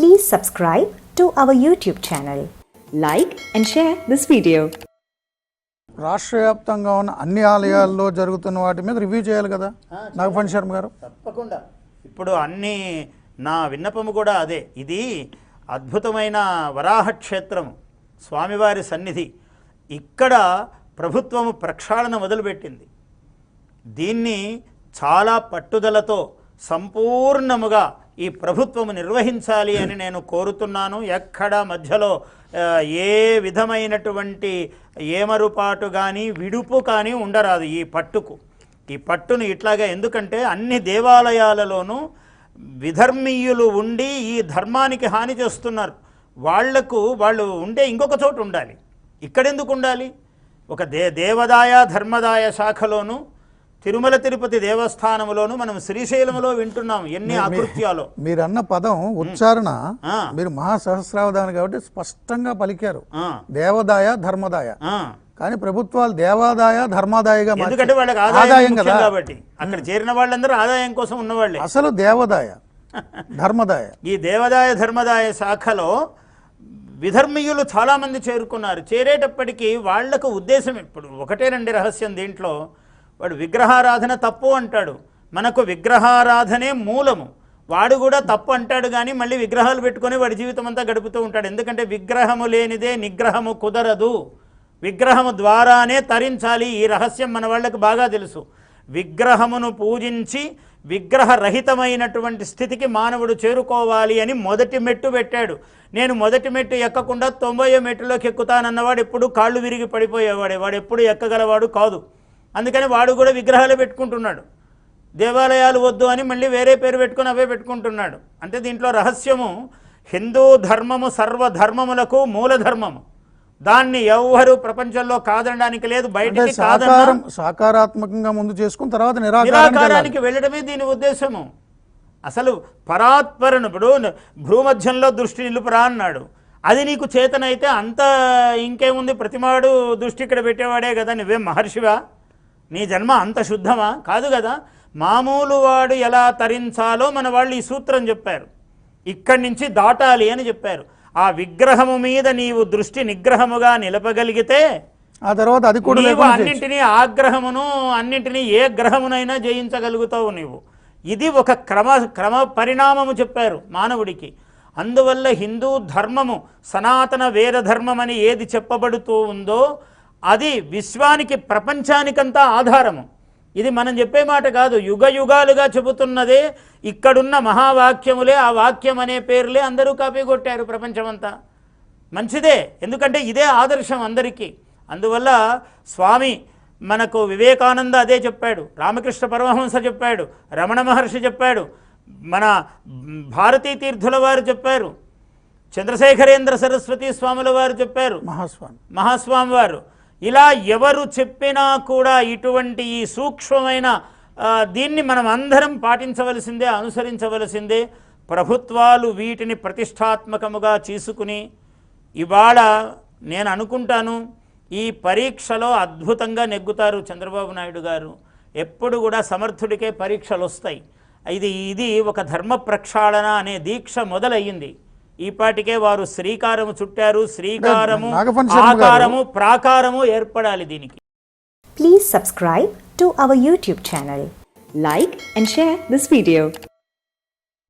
Please subscribe to our YouTube channel. like and share this video. రాష్ట్ర వ్యాప్తంగా ఉన్న అన్ని ఆలయాల్లో జరుగుతున్న వాటి మీద రివ్యూ చేయాలి కదా? నాగఫణి శర్మ గారు. తప్పకుండా. ఇప్పుడు అన్ని నా విన్నపము కూడా అదే. ఇది అద్భుతమైన వరాహ క్షేత్రం స్వామివారి సన్నిధి. ఇక్కడ ప్రభుత్వము ప్రక్షాళన మొదలుపెట్టింది. దీన్ని చాలా పట్టుదలతో సంపూర్ణముగా ఈ ప్రభుత్వము నిర్వహించాలి అని నేను కోరుతున్నాను. ఎక్కడ మధ్యలో ఏ విధమైనటువంటి ఏమరుపాటు కానీ విడుపు కానీ ఉండరాదు ఈ పట్టుకు. ఈ పట్టును ఇట్లాగా ఎందుకంటే అన్ని దేవాలయాలలోనూ విధర్మీయులు ఉండి ఈ ధర్మానికి హాని చేస్తున్నారు. వాళ్ళకు వాళ్ళు ఉండే ఇంకొక చోటు ఉండాలి. ఇక్కడెందుకు ఉండాలి? ఒక దే దేవదాయ ధర్మదాయ శాఖలోను తిరుమల తిరుపతి దేవస్థానములోను మనం శ్రీశైలంలో వింటున్నాం ఎన్ని అకృత్యాలు. మీరు అన్న పదం ఉచ్చారణ. మీరు మహాసహస్రావధాని కాబట్టి స్పష్టంగా పలికారు. దేవదాయ ధర్మదాయ. కానీ ప్రభుత్వాలు దేవాదాయ ధర్మాదాయగా. ఎందుకంటే వాళ్ళకి ఆదాయం కదా? కాబట్టి. అక్కడ చేరిన వాళ్ళందరూ ఆదాయం కోసం ఉన్నవాళ్ళే. అసలు దేవదాయ ధర్మదాయ. ఈ దేవదాయ ధర్మదాయ శాఖలో విధర్మీయులు చాలామంది చేరుకున్నారు. చేరేటప్పటికీ వాళ్ళకు ఉద్దేశం ఇప్పుడు ఒకటేనండి రహస్యం దీంట్లో. వాడు విగ్రహారాధన తప్పు అంటాడు. మనకు విగ్రహారాధనే మూలము. వాడు కూడా తప్పు అంటాడు కానీ మళ్ళీ విగ్రహాలు పెట్టుకొని వాడి జీవితం అంతా గడుపుతూ ఉంటాడు. ఎందుకంటే విగ్రహము లేనిదే నిగ్రహము కుదరదు. విగ్రహము ద్వారానే తరించాలి. ఈ రహస్యం మన వాళ్ళకి బాగా తెలుసు. విగ్రహమును పూజించి విగ్రహరహితమైనటువంటి స్థితికి మానవుడు చేరుకోవాలి అని మొదటి మెట్టు పెట్టాడు. నేను మొదటి మెట్టు ఎక్కకుండా తొంభై మెట్టులోకి ఎక్కుతానన్నవాడు ఎప్పుడు కాళ్ళు విరిగి పడిపోయేవాడే. వాడు ఎప్పుడు ఎక్కగలవాడు కాదు. అందుకని వాడు కూడా విగ్రహాలు పెట్టుకుంటున్నాడు. దేవాలయాలు వద్దు అని మళ్ళీ వేరే పేరు పెట్టుకొని అవే పెట్టుకుంటున్నాడు. అంటే దీంట్లో రహస్యము హిందూ ధర్మము సర్వధర్మములకు మూలధర్మము. దాన్ని ఎవ్వరు ప్రపంచంలో కాదనడానికి లేదు బయటికి సాకారాత్మకంగా ముందు చేసుకుని తర్వాత. నిరాకారానికి వెళ్ళడమే దీని ఉద్దేశము. అసలు పరాత్పరను ఇప్పుడు భూమధ్యంలో దృష్టి నిలుపురా అన్నాడు. అది నీకు చేతనైతే అంత ఇంకేముంది? ప్రతిమాడు దృష్టి ఇక్కడ పెట్టేవాడే కదా నువ్వేం మహర్షివా? నీ జన్మ అంత శుద్ధమా? కాదు కదా. మామూలు వాడు ఎలా తరించాలో మన వాళ్ళు ఈ సూత్రం చెప్పారు. ఇక్కడి నుంచి దాటాలి అని చెప్పారు. ఆ విగ్రహము మీద నీవు దృష్టి నిగ్రహముగా నిలపగలిగితే ఆ తర్వాత అది కూడా నీవు. అన్నింటినీ ఆగ్రహమును అన్నింటినీ ఏ గ్రహమునైనా జయించగలుగుతావు నీవు. ఇది ఒక క్రమ క్రమ పరిణామము చెప్పారు మానవుడికి. అందువల్ల హిందూ ధర్మము సనాతన వేద ధర్మం అని ఏది చెప్పబడుతూ ఉందో అది విశ్వానికి ప్రపంచానికంతా ఆధారము. ఇది మనం చెప్పే మాట కాదు. యుగ యుగాలుగా చెబుతున్నదే ఇక్కడున్న మహావాక్యములే ఆ వాక్యం అనే పేర్లే అందరూ కాపీ కొట్టారు ప్రపంచమంతా. మంచిదే. ఎందుకంటే ఇదే ఆదర్శం అందరికీ. అందువల్ల స్వామి మనకు వివేకానంద అదే చెప్పాడు. రామకృష్ణ పరమహంస చెప్పాడు. రమణ మహర్షి చెప్పాడు. మన భారతీ తీర్థుల వారు చెప్పారు. చంద్రశేఖరేంద్ర సరస్వతి స్వాముల వారు చెప్పారు. మహాస్వామి. మహాస్వామి వారు. ఇలా ఎవరు చెప్పినా కూడా ఇటువంటి ఈ సూక్ష్మమైన దీన్ని మనం అందరం పాటించవలసిందే అనుసరించవలసిందే. ప్రభుత్వాలు వీటిని ప్రతిష్టాత్మకముగా చేసుకుని ఇవాళ నేను అనుకుంటాను ఈ పరీక్షలో అద్భుతంగా నెగ్గుతారు చంద్రబాబు నాయుడు గారు. ఎప్పుడు కూడా సమర్థుడికే పరీక్షలు వస్తాయి ఇది ఇది ఒక ధర్మ ప్రక్షాళన అనే దీక్ష మొదలయ్యింది. ఇప్పటికే వారు శ్రీకారము చుట్టారు. శ్రీకారము ఆకారము ప్రాకారము ఏర్పడాలి దీనికి. Please subscribe to our YouTube channel like and share this video